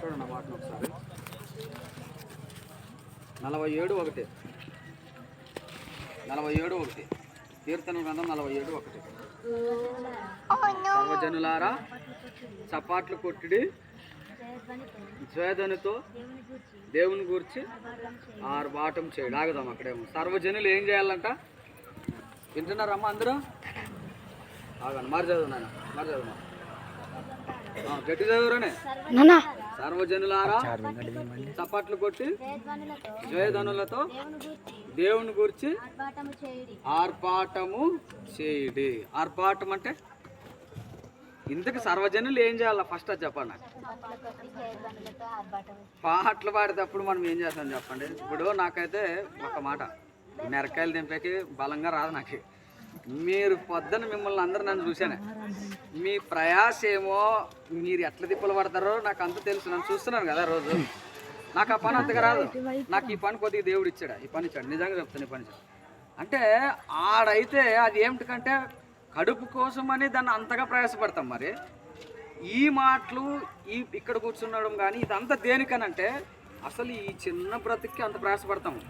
చూడండి వాటిని ఒకసారి. నలభై ఏడు ఒకటి. నలభై ఏడు ఒకటి. కీర్తన గ్రంథం నలభై ఏడు ఒకటి. సర్వజనులారా చపాట్లు కొట్టిడి స్వేదనతో దేవుని గురించి ఆర్భాటం చేయడం. ఆగుదాం అక్కడేమో సర్వజనులు ఏం చేయాలంట? వింటున్నారమ్మా అందరూ? ఆగండి మరి చదువు నాయన మరి చదువు గట్టి చదువురానే సర్వజనులారా చప్పట్లు కొట్టి జయధనులతో దేవుని గురించి ఆర్పాటము చేయడి. ఆర్పాటం అంటే ఇంతకు సర్వజనులు ఏం చేయాలి? ఫస్ట్ అది చెప్పండి నాకు. పాటలు పాడేటప్పుడు మనం ఏం చేస్తాం చెప్పండి? ఇప్పుడు నాకైతే ఒక మాట. మిరకాయలు దింపేకి బలంగా రాదు నాకు. మీరు పొద్దున మిమ్మల్ని అందరు నన్ను చూశాను. మీ ప్రయాస ఏమో మీరు ఎట్లా తిప్పలు పడతారో నాకు అంత తెలుసు. నన్ను చూస్తున్నాను కదా రోజు. నాకు ఆ పని అంతగా రాదు. నాకు ఈ పని కొద్దిగా దేవుడు ఇచ్చాడు. ఈ పని ఇచ్చాడు. నిజంగా చెప్తాను ఈ పని ఇచ్చాడు. అంటే ఆడైతే అది ఏమిటికంటే కడుపు కోసం అని దాన్ని అంతగా ప్రయాసపడతాం మరి. ఈ మాటలు ఈ ఇక్కడ కూర్చున్నడం కానీ ఇదంతా దేనికనంటే అసలు ఈ చిన్న బ్రతుక్కి అంత ప్రయాసపడతాము.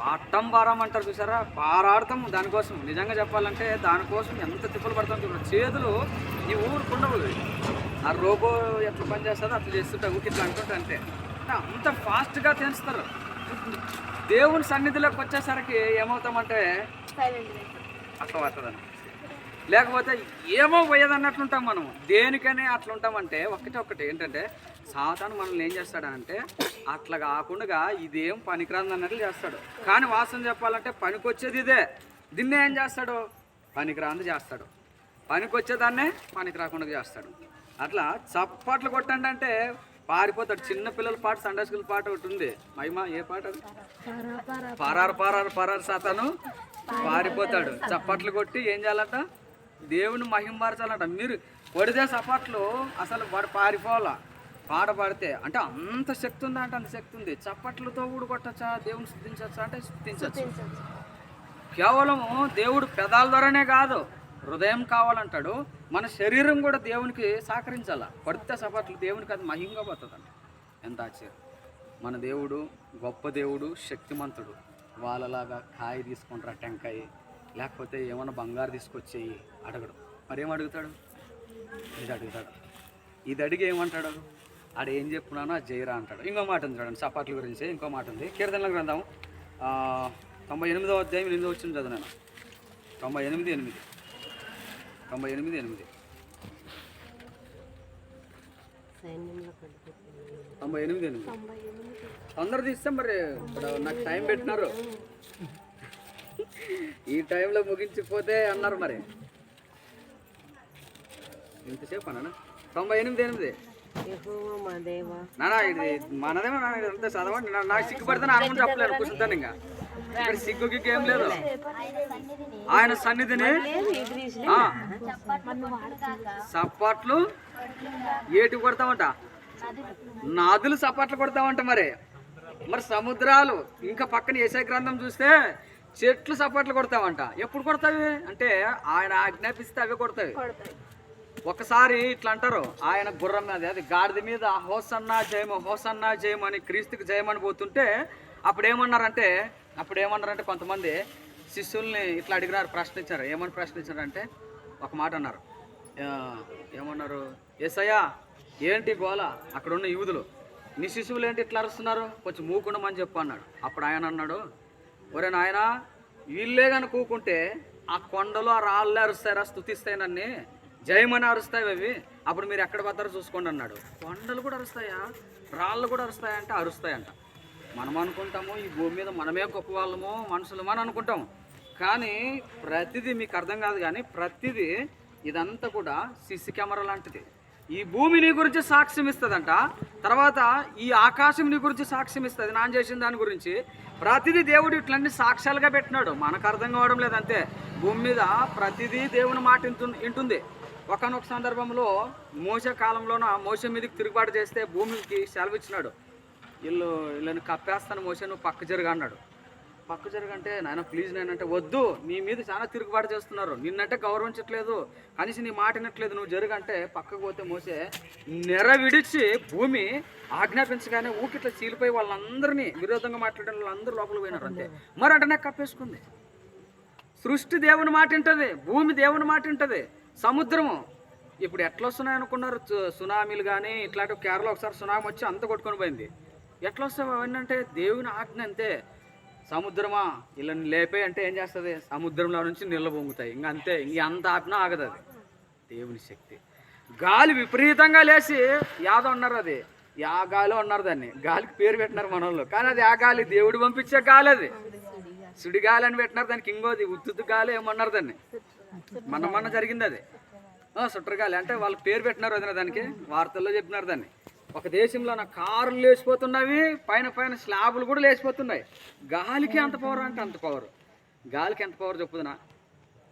పాఠం పారం అంటారు చూసారా? పారాడతాము దానికోసం. నిజంగా చెప్పాలంటే దానికోసం ఎంత తిప్పలు పడతాం చూడండి చేతులు ఈ ఊరుకుండవు ఆ రోబో ఎట్లా పని చేస్తుందో అట్లా చేస్తుంటా ఊరికి ఇట్లా అనుకుంటా అంతే. అంటే అంత ఫాస్ట్గా తెంచుతారు దేవుని సన్నిధిలోకి వచ్చేసరికి ఏమవుతామంటే అట్లా పడుతుందని లేకపోతే ఏమో పోయేది అన్నట్లుంటాం మనం దేనికని అట్లా ఉంటామంటే ఒకటి ఒకటి ఏంటంటే సాతాను మనల్ని ఏం చేస్తాడంటే అట్లా కాకుండా ఇదేం పనికిరాదు అన్నట్లు చేస్తాడు. కానీ వాసన చెప్పాలంటే పనికొచ్చేది ఇదే. దీన్ని ఏం చేస్తాడు? పనికిరాంది చేస్తాడు. పనికొచ్చేదాన్నే పనికి రాకుండా చేస్తాడు. అట్లా చప్పట్లు కొట్టండి అంటే పారిపోతాడు. చిన్న పిల్లల పాట సండే స్కూల్ పాట ఒకటి ఉంది. మహిమ ఏ పాట అది? పరారు పరారు పరారు సాతాను పారిపోతాడు. చప్పట్లు కొట్టి ఏం చేయాలంట? దేవుని మహిమ మార్చాలంట. మీరు కొడితే చప్పట్లు అసలు వాడు పారిపోవాలా? పాట పాడితే అంటే అంత శక్తి ఉందా అంటే అంత శక్తి ఉంది. చప్పట్లతో కూడా కొట్టచ్చా దేవుని స్థుతించచ్చా అంటే స్థుతించచ్చు. కేవలము దేవుడు పెదాల ద్వారానే కాదు హృదయం కావాలంటాడు. మన శరీరం కూడా దేవునికి సహకరించాల? పడితే సపట్లు దేవునికి అది మహింగా పోతుందంట. ఎంత ఆశ్చర్యం. మన దేవుడు గొప్ప దేవుడు శక్తిమంతుడు. వాళ్ళలాగా కాయ తీసుకుంటారా టెంకాయ లేకపోతే ఏమన్నా బంగారు తీసుకొచ్చేయి అడగడు. మరి అడుగుతాడు? ఇది అడుగుతాడు. ఇది అడిగి ఏమంటాడు? ఆడ ఏం చెప్పున్నానో అది చేయరా అంటాడు. ఇంకో మాట ఉంది చూడండి సపాట్ల గురించి ఇంకో మాట ఉంది. కీర్తనల గ్రంథం తొంభై ఎనిమిదో అధ్యాయం ఎనిమిదో వచ్చింది చదువు నేను. తొంభై ఎనిమిది. ఎనిమిది తొంభై ఎనిమిది. ఎనిమిది తొంభై ఎనిమిది. ఎనిమిది తొందర తీస్తే మరి ఇప్పుడు నాకు టైం పెట్టినారు. ఈ టైంలో ముగించిపోతే అన్నారు మరి. ఇంతసేపు అన్నా తొంభై ఎనిమిది ఎనిమిది. నానా ఇది మనదేమో నాన్న ఇది అంతా చదవండి నాకు సిగ్గుపడితే నా అనుకుని చెప్పలేను కూర్చుంటాను ఇంకా. ఇక్కడ సిగ్గు గిగ్గు ఏం లేదు. ఆయన సన్నిధిని ఆ, సప్పట్లు ఏటి కొడతామంట నదులు సప్పట్లు కొడతామంట మరి. మరి సముద్రాలు ఇంకా పక్కన ఏసై గ్రంథం చూస్తే చెట్లు సప్పట్లు కొడతామంట ఎప్పుడు కొడతావి? అంటే ఆయన ఆజ్ఞాపిస్తే అవే కొడతావి ఒకసారి ఇట్లా అంటారు ఆయన గుర్రం మీద అది గాడిద మీద హోసన్నా జయము హోసన్నా జయము అని క్రీస్తుకి జయమని పోతుంటే అప్పుడు ఏమన్నారంటే అప్పుడు ఏమన్నారంటే కొంతమంది శిష్యుల్ని ఇట్లా అడిగినారు ప్రశ్నించారు. ఏమని ప్రశ్నించారంటే ఒక మాట అన్నారు. ఏమన్నారు? ఏసయ్యా ఏంటి గోల? అక్కడ ఉన్న యూదులు. నీ శిశువులు ఏంటి ఇట్లా అరుస్తున్నారు? కొంచెం మూకుండమని చెప్పు అన్నాడు. అప్పుడు ఆయన అన్నాడు ఒరే నాయనా వీళ్ళే కానీ కూకుంటే ఆ కొండలో ఆ రాళ్ళే అరుస్తారా స్థుతిస్తాయి నన్ను. జయమని అరుస్తాయి అవి. అప్పుడు మీరు ఎక్కడ పడతారో చూసుకోండి అన్నాడు. కొండలు కూడా అరుస్తాయా? రాళ్ళు కూడా అరుస్తాయంట అరుస్తాయంట. మనం అనుకుంటాము ఈ భూమి మీద మనమే గొప్ప వాళ్ళము మనుషులము అని అనుకుంటాము. కానీ ప్రతిదీ మీకు అర్థం కాదు కానీ ప్రతిదీ ఇదంతా కూడా సిసి కెమెరా లాంటిది. ఈ భూమి నీ గురించి సాక్ష్యం ఇస్తుందంట. తర్వాత ఈ ఆకాశం నీ గురించి సాక్ష్యం ఇస్తుంది. నాన్ చేసిన దాని గురించి ప్రతిదీ దేవుడు ఇట్లన్నీ సాక్ష్యాలుగా పెట్టినాడు. మనకు అర్థం కావడం లేదంతే. భూమి మీద ప్రతిదీ దేవుని మాట ఇంటు ఇంటుంది. ఒకనొక సందర్భంలో మోస కాలంలోన మోస మీదకి తిరుగుబాటు చేస్తే భూమికి సెలవు ఇచ్చినాడు వీళ్ళు వీళ్ళని కప్పేస్తాను మోస నువ్వు పక్క జరుగు అన్నాడు. పక్క జరగంటే నాయన ప్లీజ్ నేనంటే అంటే వద్దు నీ మీద చాలా తిరుగుబాటు చేస్తున్నారు. నిన్నంటే గౌరవించట్లేదు కనీసం నీ మాట వినట్లేదు నువ్వు జరుగంటే పక్కకు పోతే మోసే నెర విడిచి భూమి ఆజ్ఞాపించగానే ఊకిట్లా చీలిపోయి వాళ్ళందరినీ విరోధంగా మాట్లాడిన వాళ్ళందరూ లోపల పోయినారు అంతే. మరి అంటే నాకు కప్పేసుకుంది. సృష్టి దేవుని మాట ఉంటుంది భూమి దేవుని మాట ఉంటుంది సముద్రము. ఇప్పుడు ఎట్లా వస్తున్నాయి అనుకున్నారు? సు- సునామీలు కానీ ఇట్లాంటి కేరళ ఒకసారి సునామీ వచ్చి అంత కొట్టుకొని పోయింది. ఎట్లా వస్తాయి అవన్నీ అంటే దేవుని ఆజ్ఞ అంతే. సముద్రమా? ఇలా లేపే అంటే ఏం చేస్తుంది? సముద్రంలో నుంచి నీళ్ళు పొంగుతాయి. ఇంక అంతే. ఇంక అంత ఆపినా ఆగదు అది. దేవుని శక్తి. గాలి విపరీతంగా లేచి యాదో ఉన్నారు అది. యా గాలి ఉన్నారు దాన్ని. గాలికి పేరు పెట్టినారు మనోళ్ళు. కానీ అది ఆ గాలి దేవుడు పంపించే గాలి అది. సుడిగాలి అని పెట్టినారు దానికి ఇంకోది. ఉత్తుత్తు గాలి ఏమన్నారు దాన్ని. మన మొన్న జరిగింది అది. సుట్టరగాలి అంటే వాళ్ళు పేరు పెట్టినారు వదిన దానికి. వార్తల్లో చెప్పినారు దాన్ని. ఒక దేశంలో నా కార్లు లేచిపోతున్నవి పైన పైన స్లాబులు కూడా లేచిపోతున్నాయి. గాలికి అంత పవర్ అంటే అంత పవర్ గాలికి ఎంత పవర్ చెప్పుదునా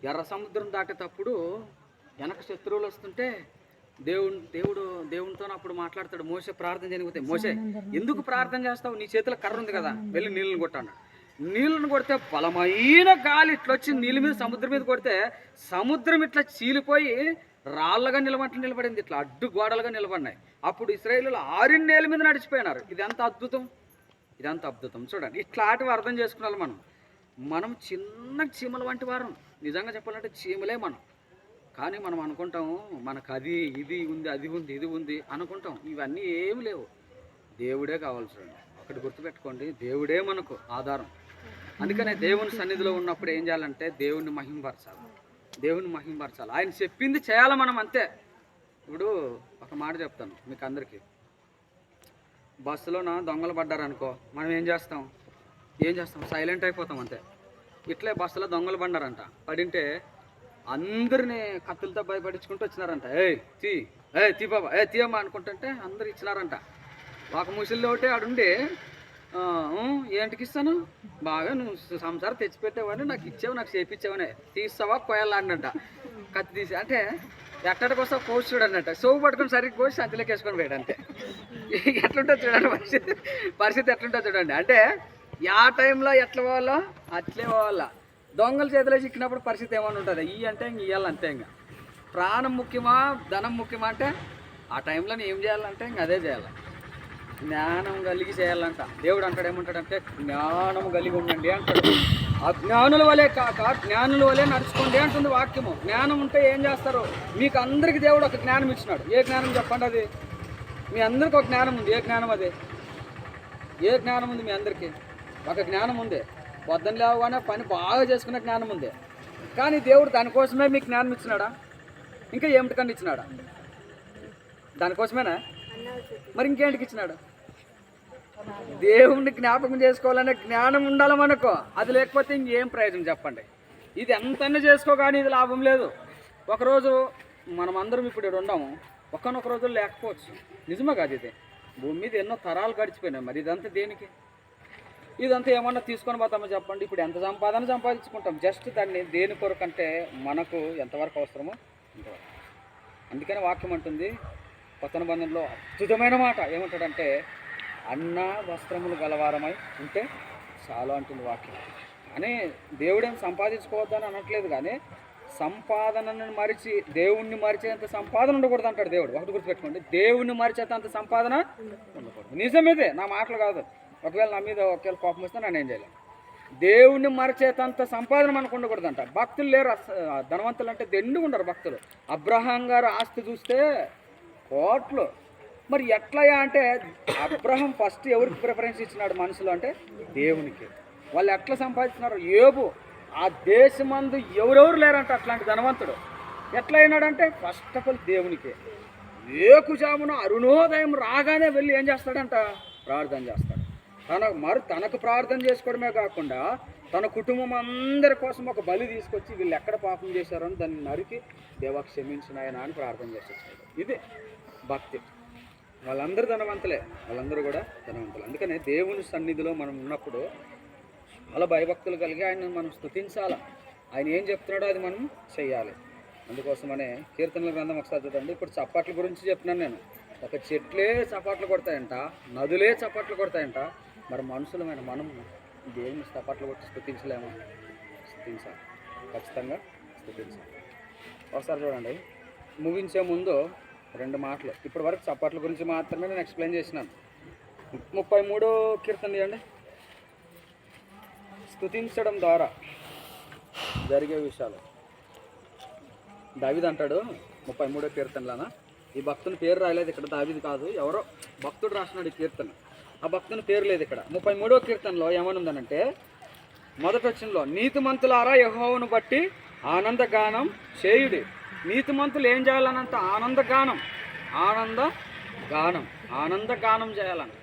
ఎర్ర సముద్రం దాటేటప్పుడు వెనక శత్రువులు వస్తుంటే దేవుడు దేవుడు దేవునితో అప్పుడు మాట్లాడతాడు. మోసే ప్రార్థన చేయకపోతే మోసే ఎందుకు ప్రార్థన చేస్తావు? నీ చేతిలో కర్ర ఉంది కదా. వెళ్ళి నీళ్ళని కొట్టాను నీళ్ళను కొడితే బలమైన గాలి ఇట్లా వచ్చి నీళ్ళ మీద సముద్రం మీద కొడితే సముద్రం ఇట్లా చీలిపోయి రాళ్ళగా నిలబడి నిలబడింది. ఇట్లా అడ్డు గోడలుగా నిలబడినాయి. అప్పుడు ఇస్రాయేలు ఆరిన్నేళ్ళ మీద నడిచిపోయినారు. ఇది ఎంత అద్భుతం? ఇదంత అద్భుతం? చూడండి ఇట్లాంటివి అర్థం చేసుకున్నాలి మనం. మనం చిన్న చీమల వంటి వారం. నిజంగా చెప్పాలంటే చీమలే మనం. కానీ మనం అనుకుంటాము మనకు అది ఇది ఉంది అది ఉంది ఇది ఉంది అనుకుంటాం. ఇవన్నీ ఏమి లేవు. దేవుడే కావాలి చూడండి. ఒకటి గుర్తుపెట్టుకోండి దేవుడే మనకు ఆధారం. అందుకనే దేవుని సన్నిధిలో ఉన్నప్పుడు ఏం చేయాలంటే దేవుణ్ణి మహింపరచాలి దేవుని మహింపరచాలి ఆయన చెప్పింది చేయాలి మనం అంతే. ఇప్పుడు ఒక మాట చెప్తాను మీకు అందరికీ. బస్సులోన దొంగలు పడ్డారనుకో మనం ఏం చేస్తాం? ఏం చేస్తాం? సైలెంట్ అయిపోతాం అంతే. ఇట్లే బస్సులో దొంగలు పడ్డారంట. పడింటే అందరినీ కత్తులతో భయపడించుకుంటూ వచ్చినారంట. ఏయ్ తీ ఏ తీ బాబా ఏ తీయమ్మా అనుకుంటుంటే అందరు ఇచ్చినారంట. ఒక ముసలిలో ఒకటి ఆడుండి ఏంటికి ఇస్తాను? బాగా నువ్వు సంసారం తెచ్చిపెట్టావని నాకు ఇచ్చావు నాకు చేపించావని తీస్తావా కోయాలంట కత్తి తీసి అంటే ఎక్కడికి వస్తావు కోసి చూడండి సోపు పట్టుకుని సరిగ్గా కోసి అందులోకి వేసుకొని పోయాడు అంతే. చూడండి పరిస్థితి. పరిస్థితి ఎట్లుంటుంది చూడండి. అంటే యా టైంలో ఎట్లా పోవాలో అట్లే పోవాలా. దొంగల చేతిలో చిక్కినప్పుడు పరిస్థితి ఏమైనా ఉంటుంది? ఈ అంటే ఇంక ఇవ్వాలి అంతే ఇంకా. ప్రాణం ముఖ్యమా ధనం ముఖ్యమా అంటే ఆ టైంలో ఏం చేయాలంటే ఇంక అదే చేయాలి. జ్ఞానం కలిగి చేయాలంట. దేవుడు అంటాడు ఏమంటాడంటే జ్ఞానం కలిగి ఉండండి అంటాడు. అజ్ఞానుల వలె కాక జ్ఞానుల వలె నడుచుకోండి అంటుంది వాక్యము. జ్ఞానం ఉంటే ఏం చేస్తారు? మీకు అందరికి దేవుడు ఒక జ్ఞానం ఇచ్చినాడు. ఏ జ్ఞానం చెప్పండి అది? మీ అందరికి ఒక జ్ఞానం ఉంది. ఏ జ్ఞానం అది? ఏ జ్ఞానం ఉంది మీ అందరికీ? ఒక జ్ఞానం ఉంది. పొద్దున లేవగానే పని బాగా చేసుకునే జ్ఞానం ఉంది. కానీ దేవుడు దానికోసమే మీకు జ్ఞానం ఇచ్చినాడా? ఇంకా ఏమిటికన్నా ఇచ్చినాడా? దానికోసమేనా? మరి ఇంకేంటికి ఇచ్చినాడు? దేవుణ్ణి జ్ఞాపకం చేసుకోవాలనే జ్ఞానం ఉండాలి మనకు. అది లేకపోతే ఇంకేం ప్రయోజనం చెప్పండి. ఇది ఎంతైనా చేసుకో కానీ ఇది లాభం లేదు. ఒకరోజు మనం అందరం ఇప్పుడు ఇక్కడ ఉన్నాము. ఒకనొక రోజు లేకపోవచ్చు. నిజమే కాదు ఇది. భూమి మీద ఎన్నో తరాలు గడిచిపోయినాయి. మరి ఇదంతా దేనికి? ఇదంతా ఏమన్నా తీసుకొని పోతామో చెప్పండి. ఇప్పుడు ఎంత సంపాదన సంపాదించుకుంటాం? జస్ట్ దాన్ని దేని కొరకు అంటే మనకు ఎంతవరకు అవసరమో ఇంతవరకు అందుకని వాక్యం అంటుంది. కొత్త బంధంలో అద్భుతమైన మాట ఏమంటాడంటే అన్న వస్త్రములు గలవారమై ఉంటే చాలు అంటుంది వాక్యం. కానీ దేవుడేం సంపాదించుకోవద్దని అనట్లేదు కానీ సంపాదనను మరిచి దేవుణ్ణి మరిచేంత సంపాదన ఉండకూడదు అంటాడు దేవుడు. ఒకటి గుర్తుపెట్టుకోండి. దేవుణ్ణి మరిచేంత సంపాదన ఉండకూడదు. నిజమేదే నా మాటలు కాదు. ఒకవేళ నా మీద ఒకవేళ కోపం వస్తే నేను ఏం చేయలేను. దేవుణ్ణి మరిచేతంత సంపాదన మనకు ఉండకూడదంట భక్తులు లేరు. ధనవంతులు అంటే దెండుగా ఉండరు భక్తులు. అబ్రహాం గారు ఆస్తి చూస్తే కోట్లు. మరి ఎట్లయా అంటే అబ్రహం ఫస్ట్ ఎవరికి ప్రిఫరెన్స్ ఇచ్చినాడు మనుషులు అంటే దేవునికి. వాళ్ళు ఎట్లా సంపాదిస్తున్నారు? ఏబు ఆ దేశమందు ఎవరెవరు లేరంట అట్లాంటి ధనవంతుడు. ఎట్లా అయినాడంటే ఫస్ట్ ఆఫ్ ఆల్ దేవునికి. ఏకుజామున అరుణోదయం రాగానే వెళ్ళి ఏం చేస్తాడంట? ప్రార్థన చేస్తాడు. తన మరి తనకు ప్రార్థన చేసుకోవడమే కాకుండా తన కుటుంబం అందరి కోసం ఒక బలి తీసుకొచ్చి వీళ్ళు ఎక్కడ పాపం చేశారని దాన్ని నరికి దేవా క్షమించినాయన అని ప్రార్థన చేసేసాడు ఇది భక్తి. వాళ్ళందరూ ధనవంతులే. వాళ్ళందరూ కూడా ధనవంతులు. అందుకనే దేవుని సన్నిధిలో మనం ఉన్నప్పుడు చాలా భయభక్తులు కలిగి ఆయన మనం స్తుతించాలి ఆయన ఏం చెప్తున్నాడో అది మనం చెయ్యాలి. అందుకోసమనే కీర్తనల గ్రంథం ఒకసారి చూడండి. ఇప్పుడు చప్పట్ల గురించి చెప్తున్నాను నేను. ఒక చెట్లే చప్పట్లు కొడతాయంట నదులే చప్పట్లు కొడతాయంట. మరి మనుషులమైన మనం దేవుని చప్పట్లు కొట్టి స్థుతించలేమా? స్థుతించాలి. ఖచ్చితంగా స్థుతించాలి. ఒకసారి చూడండి. ముగించే ముందు రెండు మాటలు. ఇప్పటి వరకు చప్పట్ల గురించి మాత్రమే నేను ఎక్స్ప్లెయిన్ చేసినాను. ముప్పై మూడో కీర్తన ఇవ్వండి స్థుతించడం ద్వారా జరిగే విషయాలు. దావిద్ అంటాడు ముప్పై మూడో కీర్తనలోన? ఈ భక్తుని పేరు రాయలేదు ఇక్కడ దావిది కాదు ఎవరో భక్తుడు రాసినాడు ఈ కీర్తన. ఆ భక్తుని పేరు లేదు ఇక్కడ. ముప్పై మూడో కీర్తనలో ఏమనుందనంటే మొదటి వచ్చినలో నీతిమంతులారా యహోవను బట్టి ఆనందగానం చేయుడి. నీతిమంతులు ఏం చేయాలనంత ఆనందగానం ఆనంద గానం ఆనందగానం చేయాలంట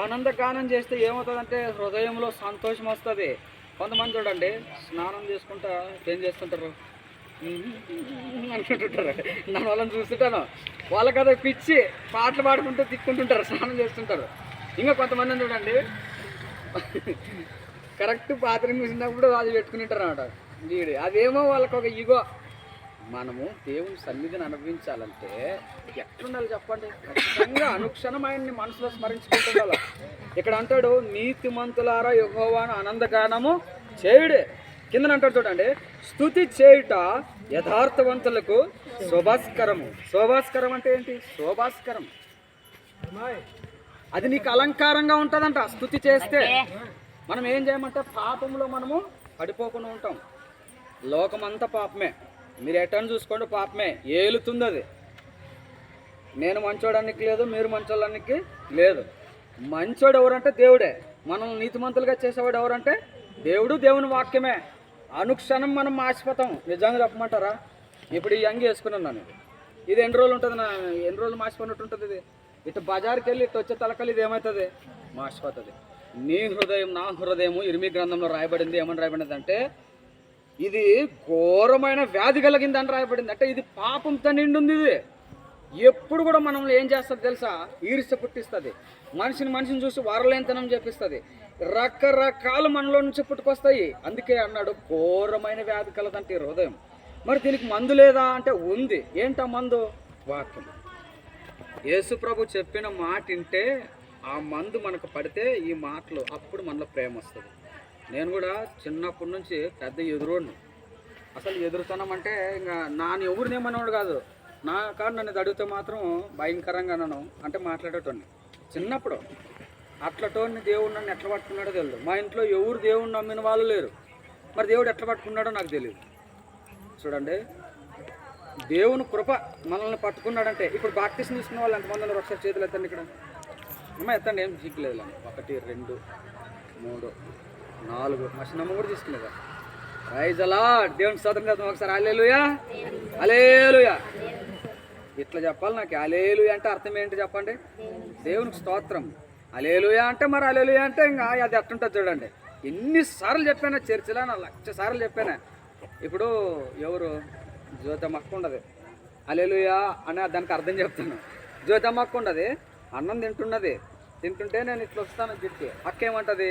ఆనందగానం చేస్తే ఏమవుతుందంటే హృదయంలో సంతోషం వస్తుంది. కొంతమంది చూడండి స్నానం చేసుకుంటా ఏం చేస్తుంటారు? అనుకుంటుంటారు నన్ను వాళ్ళని చూస్తుంటాను. వాళ్ళకి అదే పిచ్చి పాటలు పాడుకుంటూ తిక్కుంటుంటారు స్నానం చేస్తుంటారు. ఇంకా కొంతమంది చూడండి కరెక్ట్ పాత్ర చూసినప్పుడు అది పెట్టుకుని ఉంటారు అనమాట వీడి. అదేమో వాళ్ళకి ఒక ఇగో మనము దేవుని సన్నిధిని అనుభవించాలంటే ఎట్లుండాలి చెప్పండి? ఖచ్చితంగా అనుక్షణం ఆయన్ని మనసులో స్మరించుకుంటుండాలి. ఇక్కడ అంటాడు నీతిమంతులారా యెహోవాను ఆనందగానము చేయుడే. కింద అంటాడు చూడండి స్థుతి చేయుట యథార్థవంతులకు శోభాస్కరము. శోభాస్కరం అంటే ఏంటి? శోభాస్కరం. అది నీకు అలంకారంగా ఉంటుందంట స్థుతి చేస్తే. మనం ఏం చేయమంటే పాపంలో మనము పడిపోకుండా ఉంటాం. లోకమంతా పాపమే. మీరు ఎటన్ చూసుకోండి పాపమే ఏలుతుంది అది నేను మంచోడానికి లేదు మీరు మంచోళ్ళనికి లేదు. మంచోడు ఎవరంటే దేవుడే. మనం నీతిమంతులుగా చేసేవాడు ఎవరంటే దేవుడు దేవుని వాక్యమే. అనుక్షణం మనం మాసిపోతాం నిజంగా చెప్పమంటారా? ఇప్పుడు ఈ అంగి వేసుకున్నాను నేను. ఇది ఎన్ని రోజులు ఉంటుంది నా? ఎన్ని రోజులు మాసిపోయినట్టు ఉంటుంది ఇది? ఇటు బజార్కి వెళ్ళి ఇటు వచ్చే తలకలు ఇది ఏమవుతుంది మాసిపోతుంది నీ హృదయం నా హృదయము ఇరిమి గ్రంథంలో రాయబడింది. ఏమని రాయబడింది అంటే ఇది ఘోరమైన వ్యాధి కలిగిందని రాయబడింది. అంటే ఇది పాపంతో నిండుంది ఇది. ఎప్పుడు కూడా మనల్ని ఏం చేస్తుంది తెలుసా? ఈర్ష పుట్టిస్తుంది. మనిషిని మనిషిని చూసి వరలేంతనం చెప్పిస్తుంది రకరకాలు మనలో నుంచి పుట్టుకొస్తాయి. అందుకే అన్నాడు ఘోరమైన వ్యాధి కలదంటే హృదయం. మరి దీనికి మందు లేదా అంటే ఉంది. ఏంటా మందు? వాక్యం. యేసుప్రభు చెప్పిన మాట వింటే ఆ మందు మనకు పడితే ఈ మాటలు అప్పుడు మనలో ప్రేమ వస్తుంది. నేను కూడా చిన్నప్పటి నుంచి పెద్ద ఎదురోడిని. అసలు ఎదురుతనం అంటే ఇంకా నాన్న ఎవరినేమనేవాడు కాదు. నా కాదు నన్ను అడిగితే మాత్రం భయంకరంగా నన్ను అంటే మాట్లాడేటోడిని. చిన్నప్పుడు అట్లటోని దేవుడు నన్ను ఎట్లా పట్టుకున్నాడో తెలియదు మా ఇంట్లో ఎవరు దేవుడు నమ్మిన వాళ్ళు లేరు. మరి దేవుడు ఎట్లా పట్టుకున్నాడో నాకు తెలియదు చూడండి. దేవుని కృప మనల్ని పట్టుకున్నాడంటే ఇప్పుడు బాప్టిస్ట్ తీసుకున్న వాళ్ళు ఎంతమంది ఉన్నారు? ఒకసారి చేతులు ఎత్తండి ఇక్కడ. అమ్మ ఎత్తండి. ఏం చిక్కలేదు ఒకటి రెండు మూడు. నాలుగు. మషనమ్మ కూడా తీసుకునేదా రైజ్ అలా దేవుని స్తోత్రం చేద్దాం ఒకసారి. అలేలుయా అలేలుయా ఇట్లా చెప్పాలి నాకు. అలేలుయా అంటే అర్థం ఏంటి చెప్పండి? దేవునికి స్తోత్రం. అలేలుయా అంటే మరి అలేలుయా అంటే ఇంకా అది అట్టుంటుంది చూడండి. ఎన్నిసార్లు చెప్పాను? చర్చిలో నా లక్ష సార్లు చెప్పాను? ఇప్పుడు ఎవరు? జ్యోతమ్మక్క ఉండదు. అలేలుయా అని దానికి అర్థం చెప్తాను. జ్యోతమ్మక్క ఉండదు. అన్నం తింటున్నది. తింటుంటే నేను ఇట్లా వస్తాను జిట్టి అక్క ఏమంటుంది?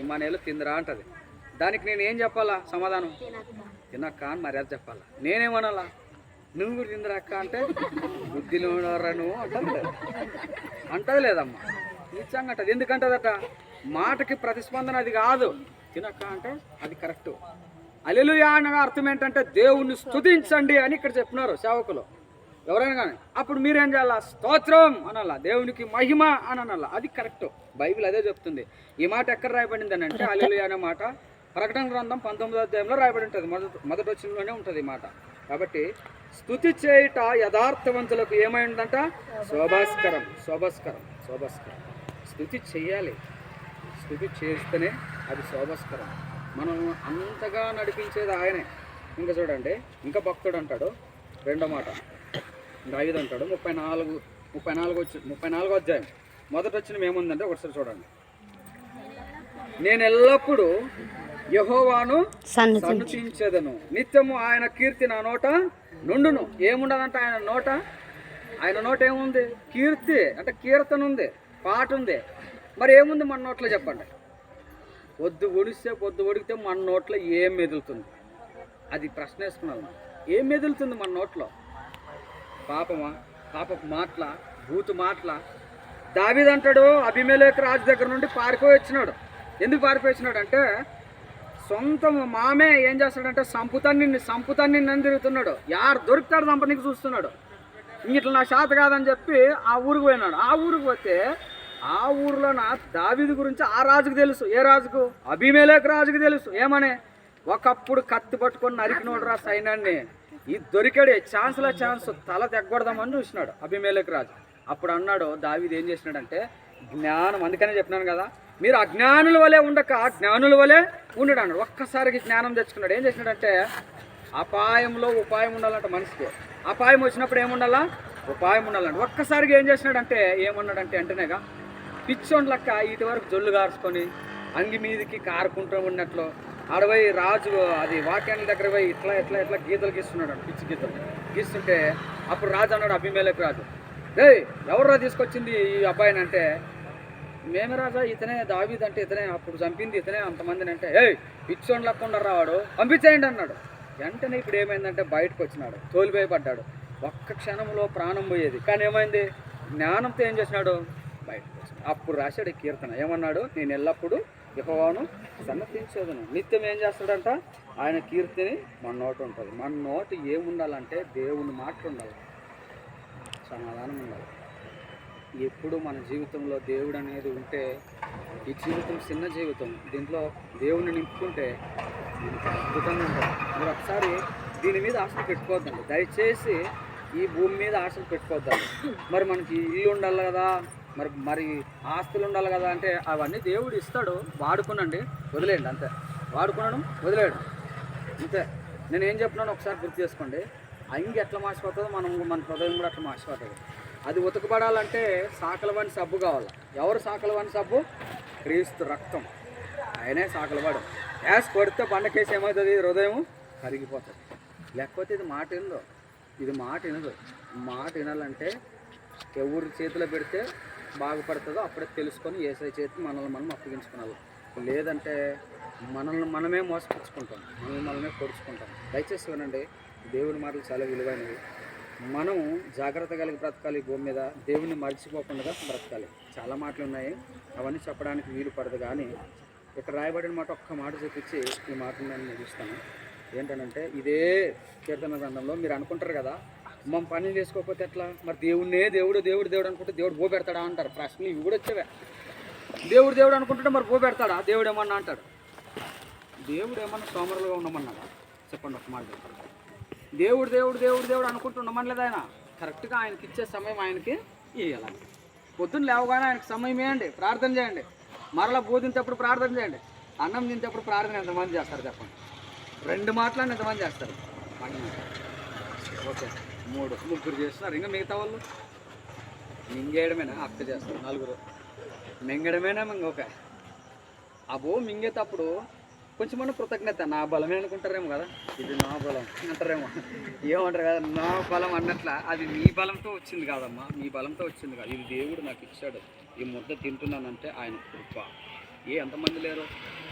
ఇమ్మానేలు తిందిరా అంటది. దానికి నేను ఏం చెప్పాలా సమాధానం? తినక్క అని మర్యాద చెప్పాలా. నేనేమనాలా? నువ్వు కూడా తిందిరా అక్క అంటే? బుద్ధిలో ఉన్నవరా నువ్వు అంటది లేదు అంటది లేదమ్మా. నిజంగా అంటది. ఎందుకంటదట? మాటకి ప్రతిస్పందన అది కాదు. తినక్క అంటే అది కరెక్ట్. అలెలుయా అనగా అర్థం ఏంటంటే దేవుణ్ణి స్తుతించండి అని ఇక్కడ చెప్పినారు సేవకులు. ఎవరైనా కానీ అప్పుడు మీరేం చేయాలా? స్తోత్రం అనాలా. దేవునికి మహిమ అని అనాలా. అది కరెక్ట్. బైబిల్ అదే చెప్తుంది. ఈ మాట ఎక్కడ రాయబడింది అని అంటే అలెలుయా అనే మాట ప్రకటన గ్రంథం పంతొమ్మిదో అధ్యాయంలో రాయబడి ఉంటుంది మొదటి మొదటి వచ్చినలోనే ఉంటుంది ఈ మాట. కాబట్టి స్తుతి చేయుట యథార్థవంతులకు ఏమైందంట శోభాస్కరం. శోభాస్కరం. శోభాస్కరం. స్థుతి చెయ్యాలి స్థుతి చేస్తేనే అది శోభస్కరం. మనం అంతగా నడిపించేది ఆయనే. ఇంకా చూడండి. ఇంకా భక్తుడు అంటాడు. రెండో మాట. ఇంకా ఐదు అంటాడు. ముప్పై నాలుగు ముప్పై నాలుగు వచ్చి ముప్పై నాలుగో అధ్యాయం. మొదట వచ్చిన ఏముందంటే ఒకసారి చూడండి. నేను ఎల్లప్పుడూ యహోవాను సన్నుతించేదను. నిత్యము ఆయన కీర్తి నా నోట నుండును. ఏముండదంటే ఆయన నోట? ఆయన నోట ఏముంది? కీర్తి అంటే కీర్తన ఉంది పాట ఉంది మరి ఏముంది మన నోట్లో చెప్పండి? పొద్దు ఒడిస్తే పొద్దు ఒడిగితే మన నోట్లో ఏం మెదులుతుంది? అది ప్రశ్న వేసుకున్నాను ఏం మెదులుతుంది మన నోట్లో? పాపమా? పాపపు మాటల భూతు మాటల. దావిదంటాడు అభిమేలేక రాజు దగ్గర నుండి పారిపోయి వచ్చినాడు. ఎందుకు పారిపోయినాడు అంటే సొంత మామే ఏం చేస్తాడంటే సంపుతాన్ని సంపుతాన్ని నన్ను తిరుగుతున్నాడు. యారు దొరుకుతాడు సంపనికి చూస్తున్నాడు. ఇంక ఇట్లా నా శాత కాదని చెప్పి ఆ ఊరికి పోయినాడు. ఆ ఊరికి పోతే ఆ ఊరిలో నా దావిది గురించి ఆ రాజుకు తెలుసు. ఏ రాజుకు? అభిమేలేక రాజుకు తెలుసు. ఏమనే? ఒకప్పుడు కత్తి పట్టుకొని నరికినోడు రా సైన్యాన్ని. ఈ దొరికాడు ఛాన్స్లో ఛాన్స్ తల తెగ్గొడదామని చూసినాడు అభిమేలేక రాజు. అప్పుడు అన్నాడు దావిది ఏం చేసినాడంటే జ్ఞానం అందుకనే చెప్పినాను కదా మీరు అజ్ఞానుల వలె ఉండక జ్ఞానుల వలె ఉండడు అన్నాడు. ఒక్కసారికి జ్ఞానం తెచ్చుకున్నాడు. ఏం చేసినాడంటే అపాయంలో ఉపాయం ఉండాలంట మనిషికి. అపాయం వచ్చినప్పుడు ఏముండాలా ఉపాయం ఉండాలంట. ఒక్కసారిగా ఏం చేసినాడంటే ఏమన్నాడంటే వెంటనేగా పిచ్చోండ్లక్క ఇటువరకు ఇటు వరకు జొల్లు కారుచుకొని అంగి మీదికి కారుకుంటూ ఉన్నట్లు అడవై రాజు అది వాక్యాన్ని దగ్గర పోయి ఇట్లా ఇట్లా ఇట్లా గీతలు గీస్తున్నాడు అంట, పిచ్చి గీతలు. గీస్తుంటే అప్పుడు రాజు అన్నాడు అభిమేలకు రాజు. రే ఎవర్రా తీసుకొచ్చింది ఈ అబ్బాయిని? అంటే మేమే రాజా ఇతనే దావీద్ అంటే ఇతనే అప్పుడు చంపింది ఇతనే అంతమందిని అంటే. ఏయ్ పిచ్చోన్ లెక్క రావాడు పంపించేయండి అన్నాడు. వెంటనే ఇప్పుడు ఏమైందంటే బయటకు వచ్చినాడు తోలిపోయబడ్డాడు. ఒక్క క్షణంలో ప్రాణం పోయేది. కానీ ఏమైంది? జ్ఞానంతో ఏం చేసినాడు? బయటకు వచ్చినాడు అప్పుడు రాశాడు కీర్తన. ఏమన్నాడు? నేను ఎల్లప్పుడూ యహోవాను సన్నతించేదను నిత్యం ఏం చేస్తాడంట? ఆయన కీర్తిని మన నోట ఉంటుంది. మన నోట ఏముండాలంటే దేవుని మాటలు ఉండాలి. సమాధానం ఉండాలి. ఎప్పుడు మన జీవితంలో దేవుడు అనేది ఉంటే ఈ జీవితం చిన్న జీవితం. దీంట్లో దేవుణ్ణి నింపుకుంటే అద్భుతంగా ఉంటుంది. మీరు ఒకసారి దీని మీద ఆశలు పెట్టుకోవద్దండి. దయచేసి ఈ భూమి మీద ఆశలు పెట్టుకోవద్దండి. మరి మనకి ఇల్లు ఉండాలి కదా. మరి మరి ఆస్తులు ఉండాలి కదా అంటే అవన్నీ దేవుడు ఇస్తాడు. వాడుకునండి వదిలేయండి అంతే. వాడుకునడం వదిలేయడం అంతే. నేను ఏం చెప్తున్నాను ఒకసారి గుర్తు చేసుకోండి. అంగి ఎట్లా మార్చిపోతుందో మనం మన హృదయం కూడా అట్లా మార్చిపోతుంది అది ఉతకబడాలంటే సాకలవాణి సబ్బు కావాలి. ఎవరు సాకలవాణి సబ్బు? క్రీస్తు రక్తం. ఆయనే సాకలవాడు యాస్ కొడితే పండకేసి ఏమవుతుంది? హృదయం కరిగిపోతుంది. లేకపోతే ఇది మాట వినదు ఇది మాట వినదు. మాట వినాలంటే ఎవరి చేతిలో పెడితే బాగుపడుతుందో అప్పుడే తెలుసుకొని ఏసై చేతి మనల్ని మనం అప్పగించుకున్నాము. లేదంటే మనల్ని మనమే మోసపుచ్చుకుంటాం. మనల్ని మనమే పొడుచుకుంటాం. దయచేసి వినండి దేవుని మాటలు చాలా విలువైనవి. మనం జాగ్రత్త కలిగి బ్రతకాలి భూమి మీద. దేవుని మర్చిపోకుండా బ్రతకాలి. చాలా మాటలు ఉన్నాయి. అవన్నీ చెప్పడానికి వీలు పడదు కానీ ఇక్కడ రాయబడిన మాట ఒక్క మాట చూపించి ఈ మాటను నేను ముగిస్తాను. ఏంటనంటే ఇదే కీర్తన గ్రంథంలో మీరు అనుకుంటారు కదా మనం పని చేసుకోకపోతే ఎట్లా? మరి దేవుడినే దేవుడు దేవుడు దేవుడు అనుకుంటే దేవుడు బో పెడతాడా అంటారు. ప్రశ్నలు ఇవి కూడా వచ్చేవే. దేవుడు దేవుడు అనుకుంటుంటే మరి బో పెడతాడా దేవుడు ఏమన్నా అంటాడు? దేవుడు ఏమన్నా సోమరులుగా ఉండమన్నాడా? చెప్పండి ఒక మాట దేవుడు దేవుడు దేవుడు దేవుడు అనుకుంటూ ఉండమనలేదు ఆయన? కరెక్ట్గా ఆయనకి ఇచ్చే సమయం ఆయనకి ఇవ్వాలి పొద్దున్న లేవగానే ఆయనకి సమయం ఇవ్వండి ప్రార్థన చేయండి. మరలా బోధించేప్పుడు ప్రార్థన చేయండి. అన్నం తింటప్పుడు ప్రార్థన ఎంతమంది చేస్తారు చెప్పండి? రెండు మాటలు ఎంతమంది చేస్తారు? ఓకే. మూడు ముగ్గురు చేస్తున్నారు. ఇంకా మిగతా వాళ్ళు? మింగేయడమేనా? అక్క చేస్తారు. నలుగురు. మింగడమేనా? ఇంకొక అబో మింగేటప్పుడు కొంచెమన్నా కృతజ్ఞత. నా బలమే అనుకుంటారేమో కదా? ఇది నా బలం అంటారేమో. ఏమంటారు కదా? నా బలం అన్నట్ల. అది మీ బలంతో వచ్చింది కాదమ్మా. మీ బలంతో వచ్చింది కాదు. ఇది దేవుడు నాకు ఇచ్చాడు. ఈ ముద్ద తింటున్నానంటే ఆయన కృప. ఏ ఎంతమంది లేరు?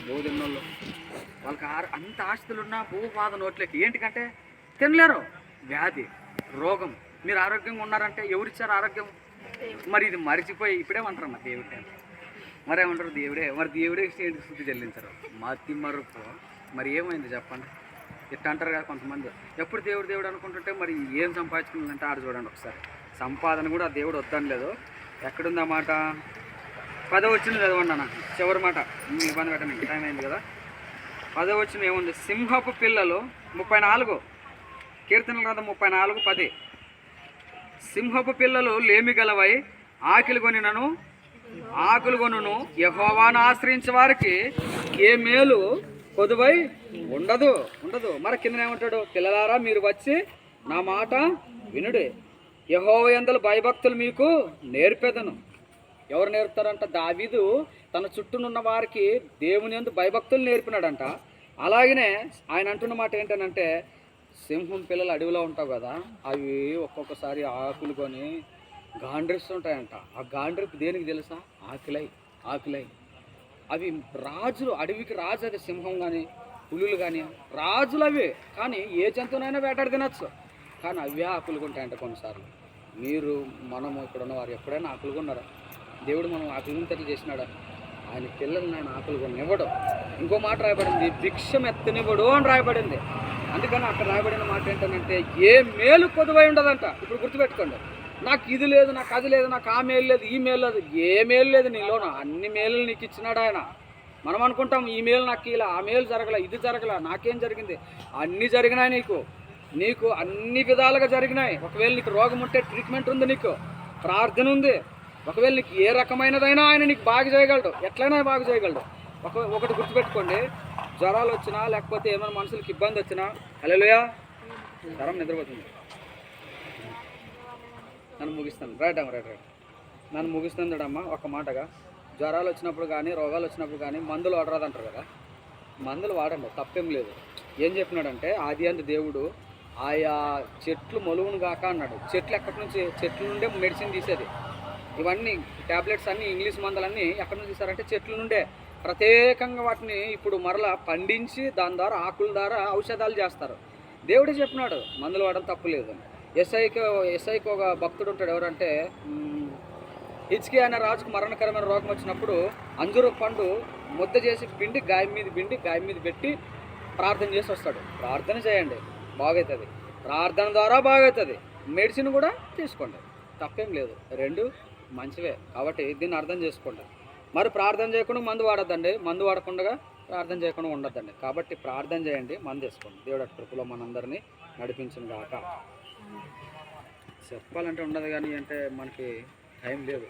బోధిన్నోళ్ళు. వాళ్ళకి ఆరు అంత ఆస్తులున్నా భూ బాధ నోట్లేకి. ఏంటికంటే తినలేరు. వ్యాధి. రోగం. మీరు ఆరోగ్యంగా ఉన్నారంటే ఎవరిచ్చారు ఆరోగ్యం? మరి ఇది మరిచిపోయి ఇప్పుడేమంటారు మా దేవుడే. మరేమంటారు దేవుడే? మరి దేవుడే ఏంటి శుద్ధి చెల్లించరు? మతి మరుపు మరి ఏమైంది చెప్పండి? ఇట్ట అంటారు కదా కొంతమంది. ఎప్పుడు దేవుడు దేవుడు అనుకుంటుంటే మరి ఏం సంపాదించుకుందంటే ఆడ చూడండి ఒకసారి. సంపాదన కూడా దేవుడు వద్దని లేదు. ఎక్కడుంది ఆ మాట? వచ్చింది చదవండి అన్న. చివరి మాట. మీ ఇబ్బంది పెట్టండి. టైం అయింది కదా. పదవ వచ్చిన ఏముంది? సింహపు పిల్లలు ముప్పై నాలుగు. కీర్తనల గ్రంథం ముప్పై నాలుగు పది. సింహపు పిల్లలు లేమి గలవై ఆకిలి కొనినను ఆకులు కొనును యహోవాను ఆశ్రయించే వారికి ఏ మేలు కొదువై ఉండదు. ఉండదు. మరి కింద ఏమంటాడు? పిల్లలారా మీరు వచ్చి నా మాట వినుడే. యహోవ ఎందలు భయభక్తులు మీకు నేర్పేదను. ఎవరు నేర్పుతారంట? దావీదు తన చుట్టూనున్న వారికి దేవుని ఎందు భయభక్తులు నేర్పినాడంట. అలాగనే ఆయన అంటున్న మాట ఏంటనంటే సింహం పిల్లలు అడవిలో ఉంటావు కదా అవి ఒక్కొక్కసారి ఆకులు కొని గాండ్రిస్తుంటాయంట. ఆ గాండ్రిపు దేనికి తెలుసా? ఆకిలై ఆకిలై. అవి రాజులు అడవికి రాజు అది సింహం కానీ పులులు కానీ రాజులు అవి. కానీ ఏ జంతువునైనా వేటాడి తినచ్చు. కానీ అవే ఆకులు కొంటాయంట కొన్నిసార్లు. మీరు మనము ఇక్కడ వారు ఎప్పుడైనా ఆకులు కొన్నారా? దేవుడు మనం ఆకులు చేసినాడా? ఆయన పిల్లల్ని ఆయన ఆకులు కొన్ని ఇవ్వడు ఇంకో మాట రాయబడింది భిక్షం ఎత్తనివ్వడు అని రాయబడింది. అందుకని అక్కడ రాయబడిన మాట ఏంటంటే ఏ మేలు కొదువై ఉండదంట. ఇప్పుడు గుర్తుపెట్టుకోండి. నాకు ఇది లేదు నాకు అది లేదు నాకు ఆ మేలు లేదు ఈ మేలు లేదు. ఏ మేలు లేదు నీలోన అన్ని మేలు నీకు ఇచ్చినాడు ఆయన. మనం అనుకుంటాం ఈ మేలు నాకు ఇలా ఆ మేలు జరగల ఇది జరగల నాకేం జరిగింది? అన్నీ జరిగినాయి నీకు. నీకు అన్ని విధాలుగా జరిగినాయి. ఒకవేళ నీకు రోగం ఉంటే ట్రీట్మెంట్ ఉంది నీకు ప్రార్థన ఉంది. ఒకవేళ నీకు ఏ రకమైనదైనా ఆయన నీకు బాగా చేయగలడు. ఎట్లయినా బాగా చేయగలడు. ఒక ఒకటి గుర్తుపెట్టుకోండి. జ్వరాలు వచ్చినా లేకపోతే ఏమైనా మనుషులకి ఇబ్బంది వచ్చినా హలోయా జ్వరం నిద్రపోతుంది. నన్ను ముగిస్తాను. రైట్ అమ్మ రైట్ రైట్. నన్ను ముగిస్తాను చూడమ్మా ఒక మాటగా. జ్వరాలు వచ్చినప్పుడు కానీ రోగాలు వచ్చినప్పుడు కానీ మందులు వాడరాదు అంటారు కదా. మందులు వాడండి తప్పేం లేదు. ఏం చెప్పినాడంటే ఆది అంత దేవుడు ఆయా చెట్లు మొలువును కాక అన్నాడు. చెట్లు ఎక్కడి నుంచి చెట్ల నుండే మెడిసిన్ తీసేది. ఇవన్నీ టాబ్లెట్స్ అన్నీ ఇంగ్లీష్ మందులన్నీ ఎక్కడి నుంచి తీసారంటే చెట్ల నుండే. ప్రత్యేకంగా వాటిని ఇప్పుడు మరలా పండించి దాని ద్వారా ఆకుల ద్వారా ఔషధాలు చేస్తారు. దేవుడే చెప్పినాడు మందులు వాడడం తప్పులేదు ఎస్ఐకి ఎస్ఐకి ఒక భక్తుడు ఉంటాడు ఎవరంటే మ్, హిచ్కి అనే రాజుకు మరణకరమైన రోగం వచ్చినప్పుడు అంజూరు పండు ముద్ద చేసి పిండి గాయం మీద పిండి గాయం మీద పెట్టి ప్రార్థన చేసి వస్తాడు. ప్రార్థన చేయండి బాగవుతుంది ప్రార్థన ద్వారా బాగవుతుంది మెడిసిన్ కూడా తీసుకోండి. తప్పేం లేదు. రెండు మంచివే. కాబట్టి దీన్ని అర్థం చేసుకోండి. మరి ప్రార్థన చేయకుండా మందు వాడద్దండి. మందు వాడకుండా ప్రార్థన చేయకుండా ఉండద్దండి. కాబట్టి ప్రార్థన చేయండి మందు వేసుకోండి. దేవుడు అటు కృపలో మనందరినీ నడిపించిన కాక చెప్పాలంటే ఉండదు కానీ అంటే మనకి టైం లేదు.